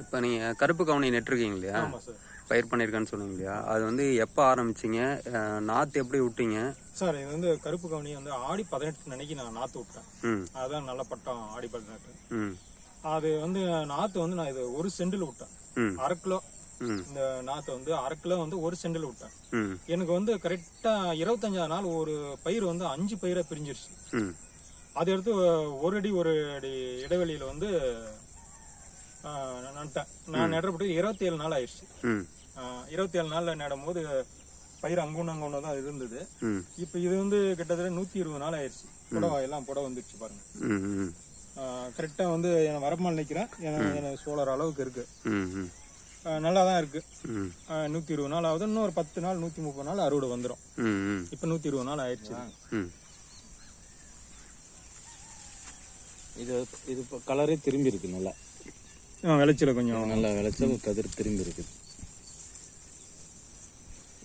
இப்போ நீங்கள் கருப்பு கவுனி நெட்டிருக்கீங்க இல்லையா? பயிர் பண்ணியிருக்கேன்னு சொன்னீங்க இல்லையா? அது வந்து எப்போ ஆரம்பிச்சிங்க? நாற்று எப்படி விட்டீங்க? சார் இது வந்து கருப்பு கவுனி வந்து ஆடி பதினெட்டு அன்னைக்கு நான் நாற்று விட்டேன். அதுதான் நல்ல பட்டம் ஆடி பதினெட்டு. அது வந்து நாற்று வந்து நான் இது ஒரு செண்டில் விட்டேன். அரை கிலோ. இந்த நாற்று வந்து அரை கிலோ வந்து ஒரு செண்டில் விட்டேன். எனக்கு வந்து கரெக்டாக இருபத்தஞ்சாவது நாள் ஒரு பயிர் வந்து அஞ்சு பயிரை பிரிஞ்சிருச்சு. அதை எடுத்து ஒரு அடி ஒரு அடி இடைவெளியில் வந்து நட்டேன் நான் நடுறப்பட்டு இருபத்தி ஏழு நாள் ஆயிடுச்சு. இருபத்தி ஏழு நாளில் நடும்போது பயிர் அங்கொன்று அங்கொன்று தான் இருந்தது. இப்போ இது வந்து கிட்டத்தட்ட நூற்றி இருபது நாள் ஆயிடுச்சு. புடவை எல்லாம் புடவை வந்துருச்சு பாருங்க. கரெக்டாக வந்து என் வரமால் எனக்கு சோழர் அளவுக்கு இருக்கு. நல்லா தான் இருக்கு. நூற்றி இருபது நாள் ஆகுது. இன்னும் ஒரு பத்து நாள் நூற்றி முப்பது நாள் அறுவடை வந்துடும் இப்போ நூற்றி இருபது நாள் ஆயிடுச்சு. இது இது கலரே திரும்பி இருக்கு நல்லா. விளைச்சல கொஞ்சம் நல்லா விளைச்சல் கதிர் திரும்பி இருக்குது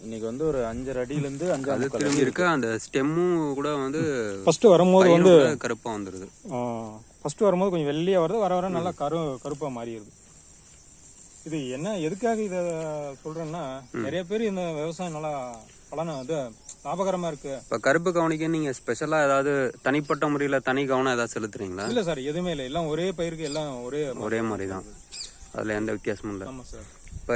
இன்னைக்கு வந்து ஒரு அஞ்சரை அடியிலேருந்து அது அஞ்சாறு திரும்பி இருக்கு. அந்த ஸ்டெம்மும் கூட வந்து ஃபர்ஸ்ட் வரும்போது வந்து கூட கருப்பா வந்துருது. ஃபர்ஸ்ட் வரும்போது கொஞ்சம் வெள்ளையா வருது வர வர நல்லா கரு கருப்பா மாறிடுது. இது என்ன எதுக்காக இத சொல்றேன்னா நிறைய பேர் இந்த விவசாயம் நல்லா பலனா இது லாபகரமா இருக்கு. இப்போ கருப்பு கவுனிக்கு நீங்கள் ஸ்பெஷலாக ஏதாவது தனிப்பட்ட முறையில் தனி கவனம் ஏதாவது செலுத்துறீங்களா? இல்ல சார் எதுவுமே இல்லை. எல்லாம் ஒரே பயிருக்கு எல்லாம் ஒரே ஒரே மாதிரி தான் அதில் எந்த வித்தியாசமும் இல்லை. ஆமா சார். இப்போ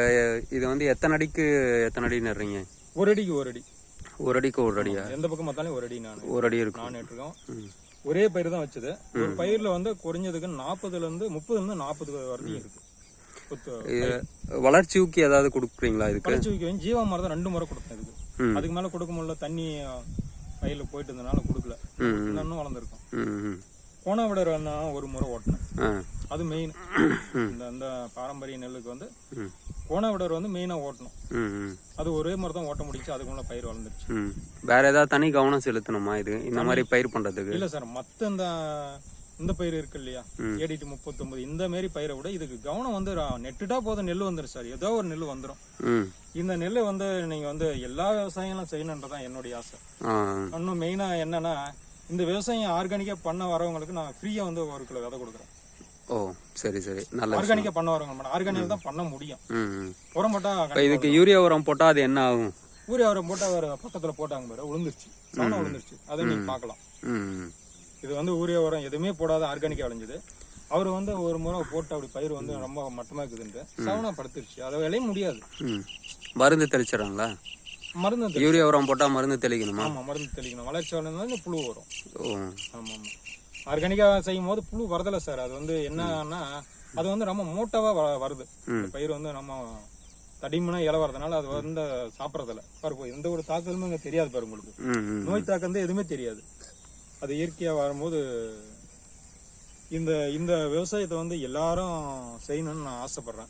இது வந்து எத்தனை அடிக்கு எத்தனை அடி நடுறீங்க? ஒரு அடிக்கு ஒரு அடி. ஒரு அடிக்கு ஒரு அடியா? எந்த பக்கம் பார்த்தாலும் ஒரு அடி நான் ஒரு அடி இருக்கும். நான் நட்டுருக்கோம். ம். ஒரே பயிர் தான் வச்சது. ஒரு பயிர்ல வந்து குறைஞ்சதுக்கு நாற்பதுல இருந்து முப்பதுல இருந்து நாற்பது வரைக்கும் இருக்கு. வளர்ச்சி ஊக்கி ஏதாவது கொடுக்குறீங்களா இதுக்கு? கழிச்சு வைக்க ஜீவா மரம் ரெண்டு முறை கொடுத்தேன் இதுக்கு. அதுக்கு மேல கொடுக்க முடியல தண்ணி வயல்ல போயிட்டு இருந்தனால கொடுக்கல. இன்னும் வளர்ந்துருக்கும். கோண விடர் ஒரு முறை ஓட்டினேன். ஆ. அது மெயின் இந்த அந்த பாரம்பரிய நெல்லுக்கு வந்து கோண விடர் வந்து மெயினா ஓட்டணும் அது ஒரே மாதிரி தான் ஓட்ட முடிச்சு அதுக்குள்ள பயிர் வளர்ந்துருச்சு. வேற ஏதாவது தனி கவனம் செலுத்தணுமா இது? இந்த மாதிரி பயிர் பண்றதுக்கு? இல்ல சார் மத்த இந்த இந்த பயிர் இருக்கு இல்லையா? ஏடிடி முப்பத்தொன்பது. இந்த மாரி பயிரை விட இதுக்கு கவனம் வந்து நெட்டுட்டா போதும் நெல் வந்துடும் சார். ஏதோ ஒரு நெல் வந்துடும் இந்த நெல்லை வந்து நீங்க வந்து எல்லா விவசாயங்களும் செய்யணுன்றதான் என்னுடைய ஆசை. இன்னும் மெயினா என்னன்னா இந்த விவசாயம் ஆர்கானிக்கா பண்ண வரவங்களுக்கு நான் ஃப்ரீயா வந்து ஒரு கிலோ விதை கொடுக்குறேன். ஓ சரி சரி. நல்ல. ஆர்கானிக்கா பண்ண வரவங்க ஆர்கானிக் தான் பண்ண முடியும். உரம் போட்டா இதுக்கு யூரியா உரம் போட்டா அது என்ன ஆகும்? ஊரே அவரை போட்டா பக்கத்துல போட்டாங்க பாரு விழுந்துருச்சு விழுந்துருச்சு அதை நீங்க பார்க்கலாம். ம் ம். இது வந்து ஊரிய உரம் எதுவுமே போடாத ஆர்கானிக்கா விளைஞ்சது. அவர் வந்து ஒரு முறை போட்டு அப்படி பயிர் வந்து ரொம்ப மட்டமா இருக்குதுன்ட்டு சவனா படுத்துருச்சு. அதை விளைய முடியாது. மருந்து தெளிச்சிடறாங்களா? மருந்து யூரியா உரம் போட்டா மருந்து தெளிக்கணுமா? ஆமா மருந்து தெளிக்கணும். வளர்ச்சி வளர்ந்தா புழு வரும். ஆமா ஆமா ஆர்கானிக்கா செய்யும் போது புழு வரதில்ல சார். அது வந்து என்னன்னா அது வந்து ரொம்ப மூட்டாவா வருது. பயிர் வந்து நம்ம தடிமனா இலை வரதுனால அது வந்து சாப்பிட்றதில்ல. பாருங்க எந்த ஒரு தாக்கலுமே தெரியாது பாரு உங்களுக்கு. நோய் தாக்கம் எதுவுமே தெரியாது. அது இயற்கையா வரும்போது இந்த இந்த விவசாயத்தை வந்து எல்லாரும் செய்யணும்னு நான் ஆசைப்படுறேன்.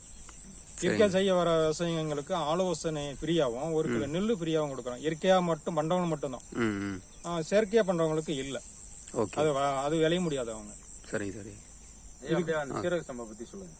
இயற்கையா செய்ய வர விவசாயிங்களுக்கு ஆலோசனை ஃப்ரீயாகவும் ஒரு கிலோ நெல் ஃப்ரீயாகவும் கொடுக்குறோம். இயற்கையா மட்டும் பண்றவங்க மட்டும்தான். ம் ம். ஆ, செயற்கையா பண்றவங்களுக்கு இல்ல. ஓகே. அது அது விளைய முடியாது அவங்க. சரி சரி. சீரக சம்பா பற்றி சொல்லுங்கள்